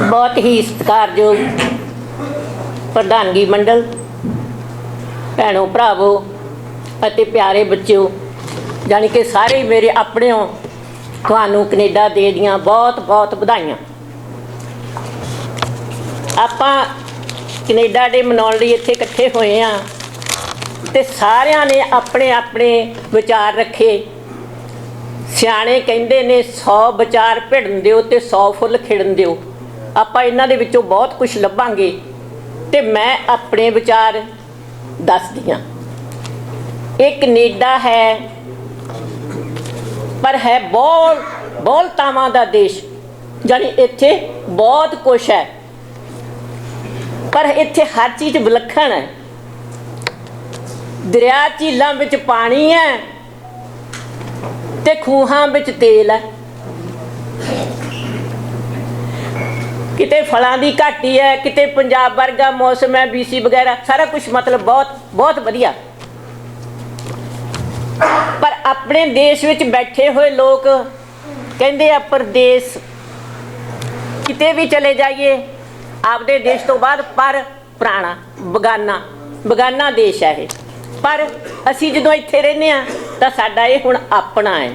ਬਹੁਤ ਹੀ ਸਤਿਕਾਰਯੋਗ ਪ੍ਰਧਾਨਗੀ ਮੰਡਲ, ਭੈਣੋ, ਭਰਾਵੋ ਅਤੇ ਪਿਆਰੇ ਬੱਚਿਓ, ਜਾਣੀ ਕਿ ਸਾਰੇ ਮੇਰੇ ਆਪਣੇ ਤੁਹਾਨੂੰ ਕੈਨੇਡਾ ਦੇ ਦੀਆਂ ਬਹੁਤ ਬਹੁਤ ਵਧਾਈਆਂ। ਆਪਾਂ ਕੈਨੇਡਾ ਦੇ ਮਨਾਉਣ ਲਈ ਇੱਥੇ ਇਕੱਠੇ ਹੋਏ ਆ ਤੇ ਸਾਰਿਆਂ ਨੇ ਆਪਣੇ ਆਪਣੇ ਵਿਚਾਰ ਰੱਖੇ ਸਿਆਣੇ ਕਹਿੰਦੇ ਨੇ 100 ਵਿਚਾਰ ਭਿੜਨ ਦਿਓ ਤੇ 100 ਫੁੱਲ ਖਿੜਨ ਦਿਓ। ਆਪਾਂ ਇਹਨਾਂ ਦੇ ਵਿੱਚੋਂ ਬਹੁਤ ਕੁਝ ਲੱਭਾਂਗੇ ਤੇ ਮੈਂ ਆਪਣੇ ਵਿਚਾਰ ਦੱਸਦੀ ਹਾਂ। ਇਹ ਕੈਨੇਡਾ ਹੈ, ਪਰ ਹੈ ਬਹੁਤ ਬਹੁਲਤਾਵਾਂ ਦਾ ਦੇਸ਼ ਜਾਨੀ ਇੱਥੇ ਬਹੁਤ ਕੁਝ ਹੈ। ਪਰ ਇੱਥੇ ਹਰ ਚੀਜ਼ ਵਿਲੱਖਣ ਹੈ। ਦਰਿਆ ਝੀਲਾਂ ਵਿੱਚ ਪਾਣੀ ਹੈ ਤੇ ਖੂਹਾਂ ਵਿੱਚ ਤੇਲ ਹੈ। ਕਿਤੇ ਫਲਾਂ ਦੀ ਘਾਟੀ ਹੈ, ਕਿਤੇ ਪੰਜਾਬ ਵਰਗਾ ਮੌਸਮ ਹੈ ਬੀਸੀ ਵਗੈਰਾ, ਸਾਰਾ ਕੁਝ ਮਤਲਬ ਬਹੁਤ ਬਹੁਤ ਵਧੀਆ। ਪਰ ਆਪਣੇ ਦੇਸ਼ ਵਿੱਚ ਬੈਠੇ ਹੋਏ ਲੋਕ ਕਹਿੰਦੇ ਆ, ਪਰਦੇਸ, ਕਿਤੇ ਵੀ ਚਲੇ ਜਾਈਏ, ਆਪਦੇ ਦੇਸ਼ ਤੋਂ ਬਾਅਦ ਪਰ ਪੁਰਾਣਾ, ਬਗਾਨਾ ਬਗਾਨਾ ਦੇਸ਼ ਹੈ ਇਹ। ਪਰ ਅਸੀਂ ਜਦੋਂ ਇੱਥੇ ਰਹਿੰਦੇ ਆ ਤਾਂ ਸਾਡਾ ਇਹ ਹੁਣ ਆਪਣਾ ਹੈ।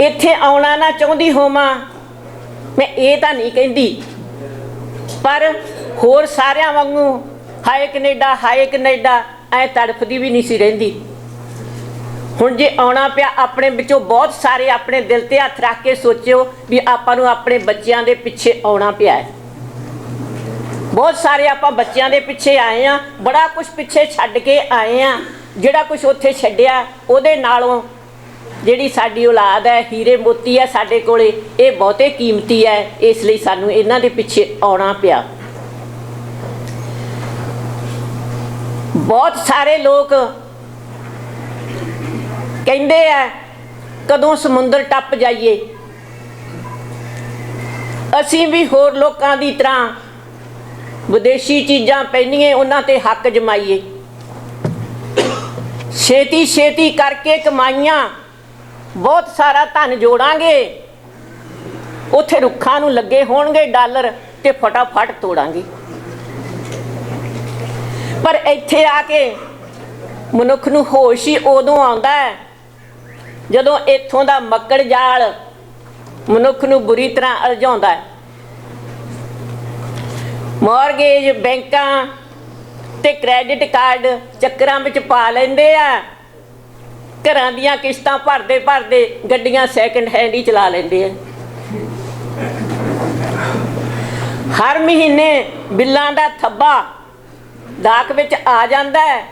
ਇੱਥੇ ਆਉਣਾ ਨਾ ਚਾਹੁੰਦੀ ਹੋਵਾਂ, ਮੈਂ ਇਹ ਤਾਂ ਨਹੀਂ ਕਹਿੰਦੀ। ਪਰ ਹੋਰ ਸਾਰਿਆਂ ਵਾਂਗੂ ਹਾਏ ਕੈਨੇਡਾ ਹਾਏ ਕੈਨੇਡਾ, ਐ ਤੜਫਦੀ ਵੀ ਨਹੀਂ ਸੀ ਰਹਿੰਦੀ। ਹੁਣ ਜੇ ਆਉਣਾ ਪਿਆ ਆਪਣੇ ਵਿੱਚੋਂ ਬਹੁਤ ਸਾਰੇ ਆਪਣੇ ਦਿਲ ਤੇ ਹੱਥ ਰੱਖ ਕੇ ਸੋਚਿਓ ਵੀ ਆਪਾਂ ਨੂੰ ਆਪਣੇ ਬੱਚਿਆਂ ਦੇ ਪਿੱਛੇ ਆਉਣਾ ਪਿਆ ਹੈ। ਬਹੁਤ ਸਾਰੇ ਆਪਾਂ ਬੱਚਿਆਂ ਦੇ ਪਿੱਛੇ ਆਏ ਆ ਬੜਾ ਕੁਝ ਪਿੱਛੇ ਛੱਡ ਕੇ ਆਏ ਆ ਜਿਹੜਾ ਕੁਝ ਉੱਥੇ ਛੱਡਿਆ, ਉਹਦੇ ਨਾਲੋਂ ਜਿਹੜੀ ਸਾਡੀ ਔਲਾਦ ਹੈ, ਹੀਰੇ ਮੋਤੀ ਹੈ ਸਾਡੇ ਕੋਲੇ, ਇਹ ਬਹੁਤੇ ਕੀਮਤੀ ਹੈ। ਇਸ ਲਈ ਸਾਨੂੰ ਇਹਨਾਂ ਦੇ ਪਿੱਛੇ ਆਉਣਾ ਪਿਆ। ਬਹੁਤ ਸਾਰੇ ਲੋਕ ਕਹਿੰਦੇ ਆ, ਕਦੋਂ ਸਮੁੰਦਰ ਟੱਪ ਜਾਈਏ? ਅਸੀਂ ਵੀ ਹੋਰ ਲੋਕਾਂ ਦੀ ਤਰ੍ਹਾਂ ਵਿਦੇਸ਼ੀ ਚੀਜ਼ਾਂ ਪਹਿਨੀਏ ਉਹਨਾਂ ਤੇ ਹੱਕ ਜਮਾਈਏ। ਛੇਤੀ ਛੇਤੀ ਕਰਕੇ ਕਮਾਈਆਂ, ਬਹੁਤ ਸਾਰਾ ਧਨ ਜੋੜਾਂਗੇ। ਉੱਥੇ ਰੁੱਖਾਂ ਨੂੰ ਲੱਗੇ ਹੋਣਗੇ ਡਾਲਰ ਤੇ ਫਟਾਫਟ ਤੋੜਾਂਗੇ। ਪਰ ਇੱਥੇ ਆ ਕੇ ਮਨੁੱਖ ਨੂੰ ਹੋਸ਼ ਹੀ ਉਦੋਂ ਆਉਂਦਾ ਹੈ, ਜਦੋਂ ਇੱਥੋਂ ਦਾ ਮੱਕੜ ਜਾਲ ਮਨੁੱਖ ਨੂੰ ਬੁਰੀ ਤਰ੍ਹਾਂ ਅਲਝਾਉਂਦਾ ਹੈ। ਮਾਰਗੇਜ ਬੈਂਕਾਂ ਤੇ ਕ੍ਰੈਡਿਟ ਕਾਰਡ ਚੱਕਰਾਂ ਵਿੱਚ ਪਾ ਲੈਂਦੇ ਆ। ਘਰਾਂ ਦੀਆਂ ਕਿਸ਼ਤਾਂ ਭਰਦੇ ਭਰਦੇ ਗੱਡੀਆਂ ਸੈਕੰਡ ਹੈਂਡ ਹੀ ਚਲਾ ਲੈਂਦੇ ਆ। ਹਰ ਮਹੀਨੇ ਬਿੱਲਾਂ ਦਾ ਥੱਬਾ ਡਾਕ ਵਿੱਚ ਆ ਜਾਂਦਾ ਹੈ।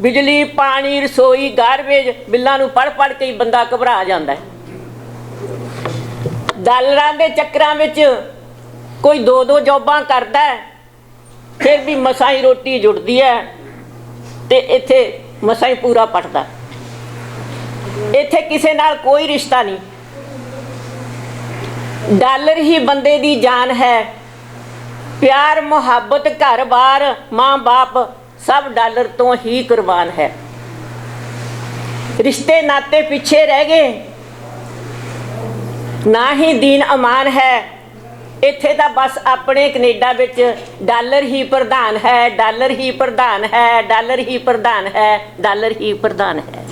ਬਿਜਲੀ, ਪਾਣੀ, ਰਸੋਈ ਗਾਰਬੇਜ ਬਿੱਲਾਂ ਨੂੰ ਪੜ ਪੜ ਕੇ ਬੰਦਾ ਘਬਰਾ ਜਾਂਦਾ ਹੈ। ਡਾਲਰਾਂ ਦੇ ਚੱਕਰਾਂ ਵਿੱਚ ਕੋਈ ਦੋ ਦੋ ਜੌਬਾਂ ਕਰਦਾ ਹੈ, ਫਿਰ ਵੀ ਮਸਾਂ ਹੀ ਰੋਟੀ ਜੁੜਦੀ ਹੈ ਤੇ ਇੱਥੇ ਮਸਾਂ ਹੀ ਪੂਰਾ ਪਟਦਾ ਇੱਥੇ ਕਿਸੇ ਨਾਲ ਕੋਈ ਰਿਸ਼ਤਾ ਨਹੀਂ। ਡਾਲਰ ਹੀ ਬੰਦੇ ਦੀ ਜਾਨ ਹੈ। ਪਿਆਰ, ਮੁਹੱਬਤ, ਘਰ-ਬਾਰ, ਮਾਂ-ਬਾਪ ਸਭ ਡਾਲਰ ਤੋਂ ਹੀ ਕੁਰਬਾਨ ਹੈ। ਰਿਸ਼ਤੇ ਨਾਤੇ ਪਿੱਛੇ ਰਹਿ ਗਏ। ਨਾ ਹੀ ਦੀਨ ਅਮਾਨ ਹੈ। ਇੱਥੇ ਤਾਂ ਬਸ ਆਪਣੇ ਕੈਨੇਡਾ ਵਿੱਚ ਡਾਲਰ ਹੀ ਪ੍ਰਧਾਨ ਹੈ, ਡਾਲਰ ਹੀ ਪ੍ਰਧਾਨ ਹੈ, ਡਾਲਰ ਹੀ ਪ੍ਰਧਾਨ ਹੈ, ਡਾਲਰ ਹੀ ਪ੍ਰਧਾਨ ਹੈ।